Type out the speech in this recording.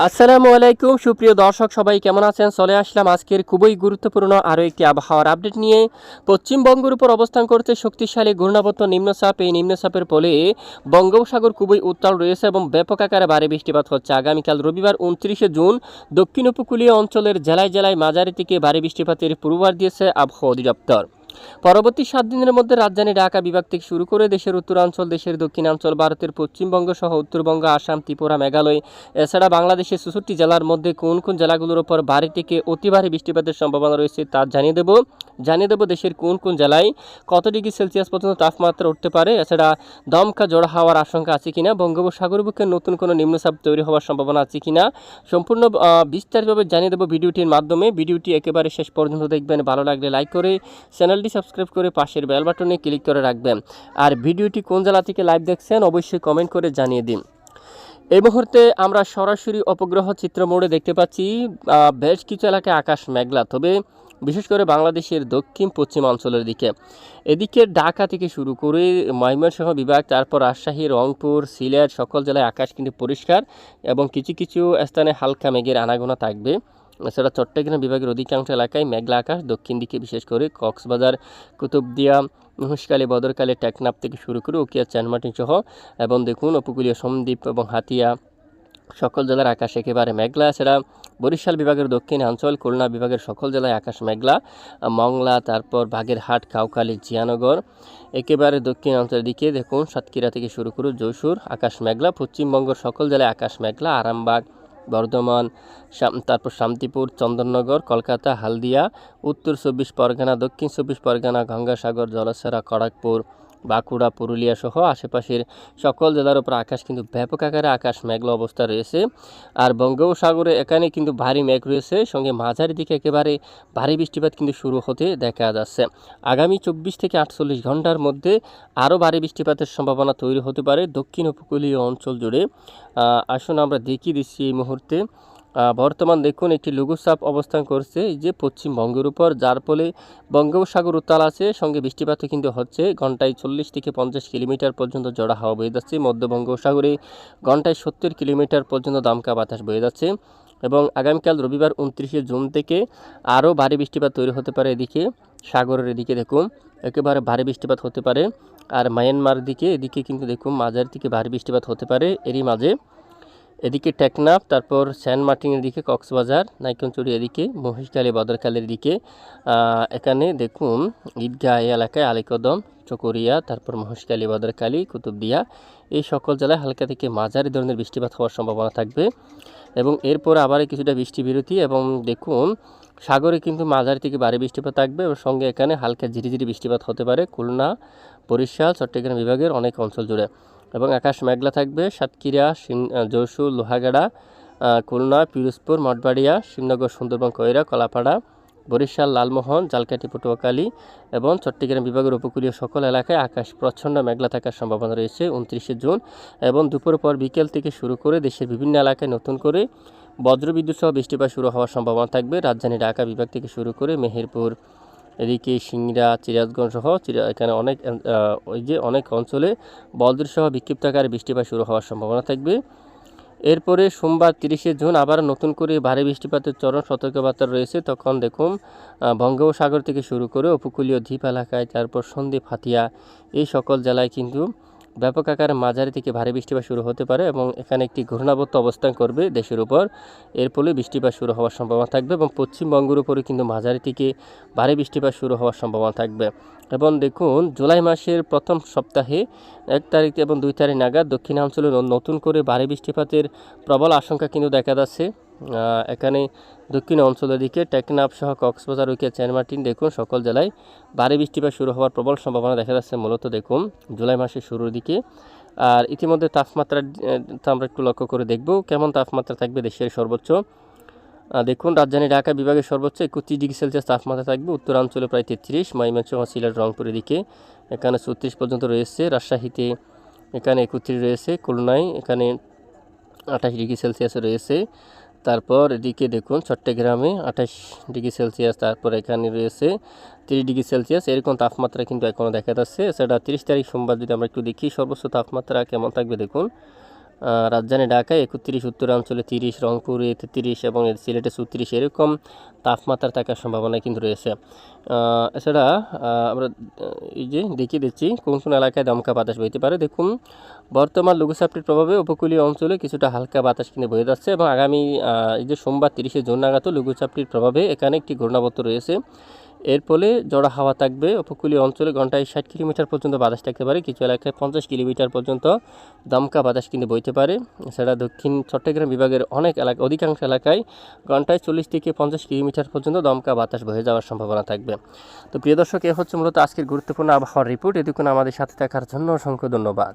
আসসালামু আলাইকুম, সুপ্রিয় দর্শক, সবাই কেমন আছেন? চলে আসলাম আজকের খুবই গুরুত্বপূর্ণ আরও একটি আবহাওয়ার আপডেট নিয়ে। পশ্চিমবঙ্গের উপর অবস্থান করতে শক্তিশালী ঘূর্ণাবর্ত নিম্নচাপ। এই নিম্নচাপের ফলে বঙ্গোপসাগর খুবই উত্তাল রয়েছে এবং ব্যাপক আকারে ভারী বৃষ্টিপাত হচ্ছে। আগামীকাল রবিবার উনত্রিশে জুন দক্ষিণ উপকূলীয় অঞ্চলের জেলায় জেলায় মাঝারি থেকে ভারী বৃষ্টিপাতের পূর্বাভাস দিয়েছে আবহাওয়া অধিদপ্তর। পরবর্তী সাত দিনের মধ্যে রাজধানী ঢাকা বিভাগ থেকে শুরু করে দেশের উত্তরাঞ্চল, দেশের দক্ষিণাঞ্চল, ভারতের পশ্চিমবঙ্গ সহ উত্তরবঙ্গ, আসাম, ত্রিপুরা, মেঘালয়, এছাড়া বাংলাদেশের চৌষট্টি জেলার মধ্যে কোন কোন জেলাগুলোর উপর ভারী থেকে অতি ভারী বৃষ্টিপাতের সম্ভাবনা রয়েছে তা জানিয়ে দেব। জানিয়ে দেব দেশের কোন কোন জেলায় কত ডিগ্রি সেলসিয়াস পর্যন্ত তাপমাত্রা উঠতে পারে, এছাড়া দমকা, জোড়া হওয়ার আশঙ্কা আছে কিনা, বঙ্গোপসাগর বুকে নতুন কোনো নিম্নচাপ তৈরি হওয়ার সম্ভাবনা আছে কিনা, সম্পূর্ণ বিস্তারিতভাবে জানিয়ে দেব ভিডিওটির মাধ্যমে। ভিডিওটি একেবারে শেষ পর্যন্ত দেখবেন, ভালো লাগলে লাইক করে চ্যানেলটি সাবস্ক্রাইব করে পাশের বেল বাটনে ক্লিক করে রাখবেন। আর ভিডিওটি কোন জেলা থেকে লাইভ দেখছেন অবশ্যই কমেন্ট করে জানিয়ে দিন। এই মুহূর্তে আমরা সরাসরি অপগ্রহ চিত্র মোড়ে দেখতে পাচ্ছি বেশ কিছু এলাকায় আকাশ মেঘলা, তবে বিশেষ করে বাংলাদেশের দক্ষিণ পশ্চিমাঞ্চলের দিকে। এদিকে ঢাকা থেকে শুরু করে ময়মনসিংহ বিভাগ, তারপর রাজশাহী, রংপুর, সিলেট, সকল জেলায় আকাশ কিন্তু পরিষ্কার এবং কিছু কিছু স্থানে হালকা মেঘের আনাগোনা থাকবে। এছাড়া চট্টগ্রাম বিভাগের অধিকাংশ এলাকায় মেঘলা আকাশ, দক্ষিণ দিকে বিশেষ করে কক্সবাজার, কুতুবদিয়া মহেশখালী বদরকালী, টেকনাফ থেকে শুরু করে উকিয়া চানমাটি সহ এবং দেখুন উপকূলীয় সমদ্বীপ এবং হাতিয়া। সকল জেলার আকাশ একেবারে মেঘলা। এছাড়া বরিশাল বিভাগের দক্ষিণাঞ্চল, খুলনা বিভাগের সকল জেলায় আকাশ মেঘলা। মংলা, তারপর বাগেরহাট, কাউখালী, জিয়ানগর, একেবারে দক্ষিণাঞ্চলের দিকে দেখুন সাতক্ষীরা থেকে শুরু করে যশোর আকাশ মেঘলা। পশ্চিমবঙ্গের সকল জেলায় আকাশ মেঘলা। আরামবাগ বর্ধমান তারপর শান্তিপুর, চন্দননগর, কলকাতা, হালদিয়া, উত্তর চব্বিশ পরগনা, দক্ষিণ চব্বিশ পরগনা, গঙ্গাসাগর জলসেরা খড়গপুর। বাঁকুড়া, পুরুলিয়া সহ আশেপাশের সকল জেলার উপর আকাশ কিন্তু ব্যাপক আকারে আকাশ মেঘলা অবস্থা রয়েছে। আর বঙ্গোপসাগরে এখানে কিন্তু ভারী মেঘ রয়েছে। সঙ্গে মাঝারি দিকে একেবারে ভারী বৃষ্টিপাত কিন্তু শুরু হতে দেখা যাচ্ছে। আগামী চব্বিশ থেকে আটচল্লিশ ঘণ্টার মধ্যে আরও ভারী বৃষ্টিপাতের সম্ভাবনা তৈরি হতে পারে দক্ষিণ উপকূলীয় অঞ্চল জুড়ে। আসুন আমরা দেখিয়ে দিচ্ছি এই মুহূর্তে। বর্তমান দেখুন একটি লঘুচাপ অবস্থান করছে যে পশ্চিমবঙ্গের উপর, যার ফলে বঙ্গোপসাগর উত্তাল আছে, সঙ্গে বৃষ্টিপাতও কিন্তু হচ্ছে, ঘন্টায় চল্লিশ থেকে পঞ্চাশ কিলোমিটার পর্যন্ত জড়া হাওয়া বয়ে যাচ্ছে, মধ্য বঙ্গোপসাগরে ঘন্টায় সত্তর কিলোমিটার পর্যন্ত দামকা বাতাস বয়ে যাচ্ছে এবং আগামীকাল রবিবার উনত্রিশে জুন থেকে আরও ভারী বৃষ্টিপাত তৈরি হতে পারে এদিকে, সাগরের এদিকে দেখুন, একেবারে ভারী বৃষ্টিপাত হতে পারে, আর মায়ানমার দিকে, এদিকে কিন্তু দেখুন মাঝারি থেকে ভারী বৃষ্টিপাত হতে পারে, এরই মাঝে এদিকে টেকনাফ, তারপর সেন্ট মার্টিনের দিকে কক্সবাজার নাইকনচুরি এদিকে মহিষখালী বদরখালের দিকে। এখানে দেখুন, ঈদগাহ এলাকায় আলিকদম, চকরিয়া, তারপর মহেশখালী, বদরখালী, কুতুবদিয়া, এই সকল জেলায় হালকা থেকে মাঝারি ধরনের বৃষ্টিপাত হওয়ার সম্ভাবনা থাকবে। এবং এরপর আবার কিছুটা বৃষ্টি বিরতি এবং দেখুন, সাগরে কিন্তু মাঝারি থেকে ভারী বৃষ্টিপাত থাকবে এবং সঙ্গে এখানে হালকা ঝিরিঝিরি বৃষ্টিপাত হতে পারে। খুলনা, বরিশাল, চট্টগ্রাম বিভাগের অনেক অঞ্চল জুড়ে। এবং আকাশ মেঘলা থাকবে, সাতক্ষীরা যশোর, লোহাগাড়া খুলনা, পিরোজপুর, মঠবাড়িয়া, শিবনগর, সুন্দরবন কয়রা কলাপাড়া, বরিশাল, লালমোহন, জালকাঠি, পটুয়াখালী এবং চট্টগ্রাম বিভাগের উপকূলীয় সকল এলাকায় আকাশ প্রচ্ছন্ন মেঘলা থাকার সম্ভাবনা রয়েছে উনত্রিশে জুন এবং দুপুর পর বিকেল থেকে শুরু করে দেশের বিভিন্ন এলাকায় নতুন করে বজ্রবিদ্যুৎ সহ বৃষ্টিপাত শুরু হওয়ার সম্ভাবনা থাকবে। রাজধানী ঢাকা বিভাগ থেকে শুরু করে মেহেরপুর। এদিকে সিংড়া, চিরাজগঞ্জ সহ এখানে অনেক ওই যে অনেক অঞ্চলে বলদের সহ বিক্ষিপ্ত আকারে বৃষ্টিপাত শুরু হওয়ার সম্ভাবনা থাকবে। এরপরে সোমবার তিরিশে জুন আবার নতুন করে ভারী বৃষ্টিপাতের চরম সতর্কবার্তা রয়েছে। তখন দেখুন বঙ্গোপসাগর থেকে শুরু করে উপকূলীয় দ্বীপ এলাকায়, তারপর সন্দ্বীপ, হাতিয়া, এই সকল জেলায় কিন্তু ব্যাপক আকারে মাঝারি থেকে ভারী বৃষ্টিপাত শুরু হতে পারে এবং এখানে একটি ঘূর্ণাবর্ত অবস্থান করবে দেশের উপর। এর ফলে বৃষ্টিপাত শুরু হওয়ার সম্ভাবনা থাকবে এবং পশ্চিমবঙ্গের উপরে কিন্তু মাঝারি থেকে ভারী বৃষ্টিপাত শুরু হওয়ার সম্ভাবনা থাকবে। এবং দেখুন, জুলাই মাসের প্রথম সপ্তাহে এক তারিখ এবং দুই তারিখ নাগাদ দক্ষিণাঞ্চলে ন- নতুন করে ভারী বৃষ্টিপাতের প্রবল আশঙ্কা কিন্তু দেখা যাচ্ছে। এখানে দক্ষিণ অঞ্চলের দিকে টেকনাফ সহ কক্সবাজার উইকে চেনমার্টিন দেখুন, সকল জেলায় ভারী বৃষ্টিপাত শুরু হওয়ার প্রবল সম্ভাবনা দেখা যাচ্ছে মূলত দেখুন জুলাই মাসের শুরুর দিকে। আর ইতিমধ্যে তাপমাত্রা আমরা একটু লক্ষ্য করে দেখব কেমন তাপমাত্রা থাকবে দেশের সর্বোচ্চ। দেখুন, রাজধানী ঢাকা বিভাগের সর্বোচ্চ একত্রিশ ডিগ্রি সেলসিয়াস তাপমাত্রা থাকবে, উত্তরাঞ্চলে প্রায় তেত্রিশ, ময়মনসিংহ সিলেট, রংপুরের দিকে এখানে ছত্রিশ পর্যন্ত রয়েছে, রাজশাহীতে এখানে একত্রিশ রয়েছে, খুলনায় এখানে আঠাশ ডিগ্রি সেলসিয়াস রয়েছে। তারপর এদিকে দেখুন চট্টগ্রামে আঠাশ ডিগ্রি সেলসিয়াস, তারপর এখানে রয়েছে তিরিশ ডিগ্রি সেলসিয়াস। এরকম তাপমাত্রা কিন্তু এখনও দেখা যাচ্ছে। সেটা তিরিশ তারিখ সোমবার যদি আমরা একটু দেখি, সর্বোচ্চ তাপমাত্রা কেমন থাকবে দেখুন? রাজধানী ঢাকায় একত্রিশ উত্তরাঞ্চলে তিরিশ, রংপুরে তেত্রিশ এবং সিলেটে চৌত্রিশ এরকম তাপমাত্রা থাকার সম্ভাবনা কিন্তু রয়েছে। এছাড়া আমরা এই যে দেখিয়ে দিচ্ছি কোন কোন এলাকায় দমকা বাতাস বইতে পারে। দেখুন, বর্তমান লঘুচাপটির প্রভাবে উপকূলীয় অঞ্চলে কিছুটা হালকা বাতাস কিন্তু বয়ে যাচ্ছে এবং আগামী এই যে সোমবার তিরিশে জুন নাগাদ লঘুচাপটির প্রভাবে এখানে একটি ঘূর্ণাবর্ত রয়েছে। এর ফলে জড়া হাওয়া থাকবে। উপকূলীয় অঞ্চলে ঘন্টায় ষাট কিলোমিটার পর্যন্ত বাতাস থাকতে পারে। কিছু এলাকায় পঞ্চাশ কিলোমিটার পর্যন্ত দমকা বাতাস কিন্তু বইতে পারে। এছাড়া দক্ষিণ চট্টগ্রাম বিভাগের অনেক এলাকা, অধিকাংশ এলাকায় ঘন্টায় চল্লিশ থেকে পঞ্চাশ কিলোমিটার পর্যন্ত দমকা বাতাস বয়ে যাওয়ার সম্ভাবনা থাকবে। তো প্রিয় দর্শক, এ হচ্ছে মূলত আজকের গুরুত্বপূর্ণ আবহাওয়ার রিপোর্ট এতক্ষণ আমাদের সাথে থাকার জন্য অসংখ্য ধন্যবাদ।